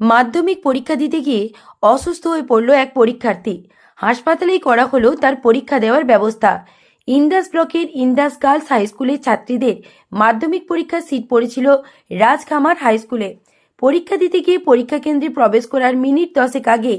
মাধ্যমিক পরীক্ষা দিতে গিয়ে অসুস্থ হয়ে পড়ল এক পরীক্ষার্থী। হাসপাতালেই করা হলো তার পরীক্ষা দেওয়ার ব্যবস্থা। ইন্দাস ব্লকের ইন্দাস গার্লস হাই স্কুলের ছাত্রীদের মাধ্যমিক পরীক্ষার সিট পড়েছিল রাজখামার হাই স্কুলে। পরীক্ষা দিতে গিয়ে পরীক্ষা কেন্দ্রে প্রবেশ করার মিনিট দশেক আগে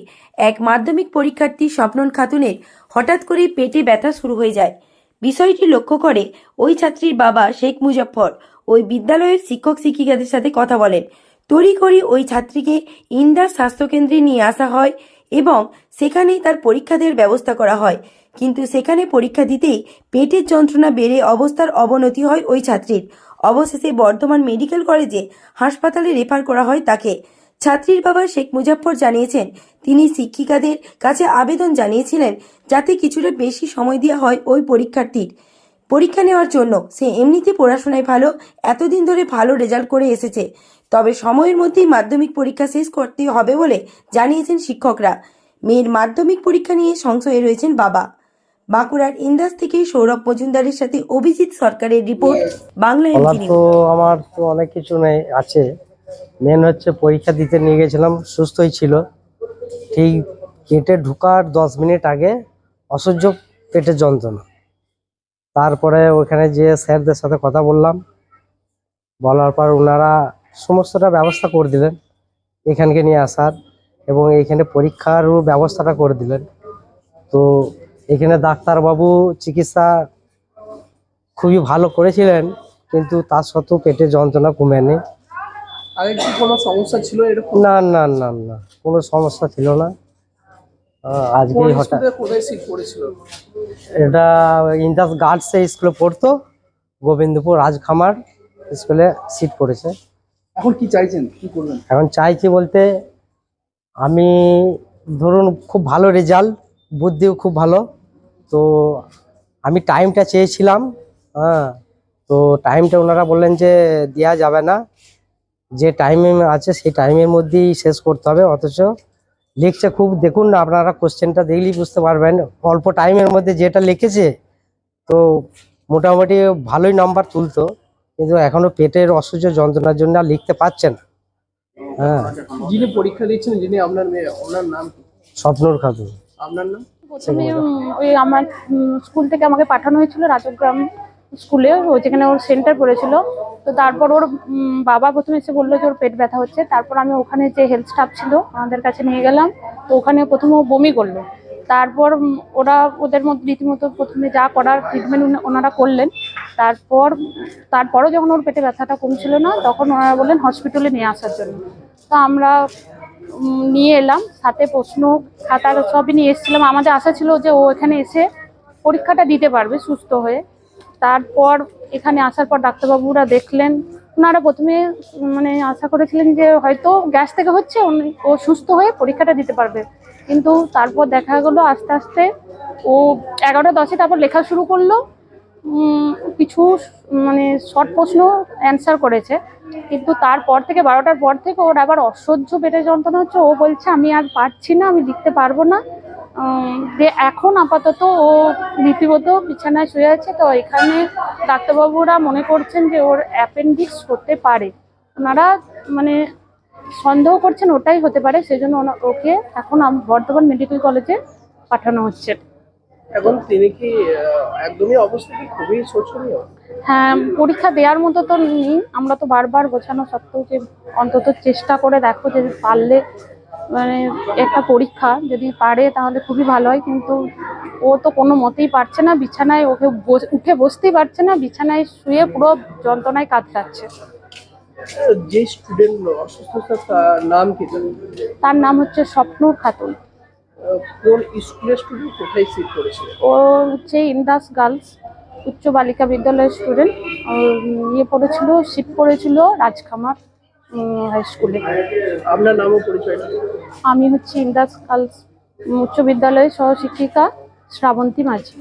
এক মাধ্যমিক পরীক্ষার্থী স্বপ্নন খাতুনের হঠাৎ করেই পেটে ব্যথা শুরু হয়ে যায়। বিষয়টি লক্ষ্য করে ওই ছাত্রীর বাবা শেখ মুজফ্ফর ওই বিদ্যালয়ের শিক্ষক শিক্ষিকাদের সাথে কথা বলেন। তড়িঘড়ি ওই ছাত্রীকে ইন্দাস স্বাস্থ্যকেন্দ্রে নিয়ে আসা হয় এবং সেখানেই তার পরীক্ষা দেওয়ার ব্যবস্থা করা হয়। কিন্তু সেখানে পরীক্ষা দিতেই পেটের যন্ত্রণা বেড়ে অবস্থার অবনতি হয় ওই ছাত্রীর। অবশেষে বর্ধমান মেডিকেল কলেজে হাসপাতালে রেফার করা হয় তাকে। ছাত্রীর বাবা শেখ মুজাফফর জানিয়েছেন, তিনি শিক্ষিকাদের কাছে আবেদন জানিয়েছিলেন যাতে কিছুটা বেশি সময় দেওয়া হয় ওই পরীক্ষার্থীর। পরীক্ষা নেওয়ার জন্য সে এমনিতে পড়াশোনায় ভালো, এতদিন ধরে ভালো রেজাল্ট করে এসেছে। তবে সময়ের মধ্যেই মাধ্যমিক পরীক্ষা শেষ করতে হবে বলে জানিয়েছেন শিক্ষকরা। মেয়ের মাধ্যমিক পরীক্ষা নিয়ে সংশয়ে রয়েছেন বাবা। বাঁকুড়ার ইন্দাস থেকে সৌরভ মজুমদারের সাথে অভিজিৎ সরকারের রিপোর্ট বাংলা তো আমার তো অনেক কিছু নেই আছে। মেন হচ্ছে পরীক্ষা দিতে নিয়ে গেছিলাম সুস্থই ছিল। ঠিক গেটে ঢুকার দশ মিনিট আগে অসহ্য পেটের যন্ত্রণা। তারপরে ওখানে যে স্যারদের সাথে কথা বললাম। বলার পর ওনারা সমস্তটা ব্যবস্থা করে দিলেন। এখানকে নিয়ে আসার এবং এইখানে পরীক্ষারও ব্যবস্থাটা করে দিলেন। তো এখানে ডাক্তারবাবু চিকিৎসা খুবই ভালো করেছিলেন কিন্তু তার সত্ত্বেও পেটে যন্ত্রণা কমেনি। আগে কি কোনো সমস্যা ছিল এরকম? না না না না কোনো সমস্যা ছিল না। আজকে হঠাৎ এটা ইন্দাস গার্লস স্কুলে পড়তো গোবিন্দপুর রাজখামার স্কুলে সিট পড়েছে। এখন কি চাইছেন? কি করবেন? এখন চাইছি বলতে আমি ধরুন খুব ভালো রেজাল্ট বুদ্ধিও খুব ভালো। তো আমি টাইমটা চেয়েছিলাম হ্যাঁ। তো টাইমটা ওনারা বললেন যে দেওয়া যাবে না। যে টাইমে আছে সেই টাইমের মধ্যেই শেষ করতে হবে, অথচ লিখছে খুব, দেখুন না, আপনারা কোশ্চেনটা দেখলেই বুঝতে পারবেন। অল্প টাইমের মধ্যে যেটা লিখেছে, তো মোটামুটি ভালোই নাম্বার তুলতো। কিন্তু এখনও পেটের অসহ্য যন্ত্রণার জন্য আর লিখতে পারছে না। হ্যাঁ। যিনি পরীক্ষা দিচ্ছেন যিনি আপনার মেয়ে ওনার নাম স্বপ্নর খাতুন। আপনার নাম? প্রথমে ওই আমার স্কুল থেকে আমাকে পাঠানো হয়েছিল রাজগ্রাম স্কুলে ও যেখানে ওর সেন্টার পড়েছিল। তো তারপর ওর বাবা প্রথমে এসে বলল যে ওর পেট ব্যথা হচ্ছে। তারপর আমি ওখানে যে হেলথ স্টাফ ছিল আমাদের কাছে নিয়ে গেলাম। তো ওখানে প্রথমে ও বমি করল। তারপর ওরা ওদের মধ্যে রীতিমতো প্রথমে যা করার ট্রিটমেন্ট ওনারা করলেন, তারপর, তারপরও যখন ওর পেটে ব্যথাটা কমছিল না, তখন ওনারা বললেন হসপিটালে নিয়ে আসার জন্য। তো আমরা নিয়ে এলাম, সাথে প্রশ্ন খাতার সবই নিয়ে এসেছিলাম। আমাদের আশা ছিল যে ও এখানে এসে পরীক্ষাটা দিতে পারবে সুস্থ হয়ে। তারপর এখানে আসার পর ডাক্তারবাবুরা দেখলেন, ওনারা প্রথমে মানে আশা করেছিলেন যে হয়তো গ্যাস থেকে হচ্ছে ও সুস্থ হয়ে পরীক্ষাটা দিতে পারবে। কিন্তু তারপর দেখা গেলো আস্তে আস্তে ও এগারোটা দশে তারপর লেখা শুরু করল। কিছু মানে শর্ট প্রশ্ন অ্যান্সার করেছে। কিন্তু তারপর থেকে, বারোটার পর থেকে ওর আবার অসহ্য পেটে যন্ত্রণা হচ্ছে। ও বলছে, আমি আর পারছি না, আমি লিখতে পারব না। যে এখন আপাতত ও রীতিমত বিছানায় শুয়ে আছে। তো এখানে ডাক্তারবাবুরা মনে করছেন যে ওর অ্যাপেন্ডিক্স হতে পারে। ওনারা মানে সন্দেহ করছেন ওটাই হতে পারে সেজন্য ওকে এখন বর্ধমান মেডিকেল কলেজে পাঠানো হচ্ছে। এখন তিনি কি একদমই অবস্থা খুবই শোচনীয়? হ্যাঁ পরীক্ষা দেওয়ার মতো তো নেই। আমরা তো বারবার বোঝানো সত্ত্বেও যে অন্তত চেষ্টা করে দেখো যে পারলে মানে একটা পরীক্ষা যদি পারে তাহলে খুবই ভালো হয় কিন্তু ও তো কোনো মতেই পারছে না। বিছানায় ওকে উঠে বসতেই পারছে না বিছানায় শুয়ে পুরো যন্ত্রণায় কাতরাচ্ছে আহ, যে স্টুডেন্ট অসুস্থতা তার নাম কি? তার নাম হচ্ছে স্বপ্নুর খাতুন। কোন স্কুলের স্টুডেন্ট কোথায় সিট পড়েছিল ও হচ্ছে ইন্দাস গার্লস উচ্চ বালিকা বিদ্যালয়ের স্টুডেন্ট ইয়ে পড়েছিল সিট পড়েছিল রাজখামার হাই স্কুলে আপনার নামও পরিচয়টা আমি হচ্ছে ইন্দাস গার্লস উচ্চ বিদ্যালয়ের সহশিক্ষিকা শ্রাবন্তী মাঝি।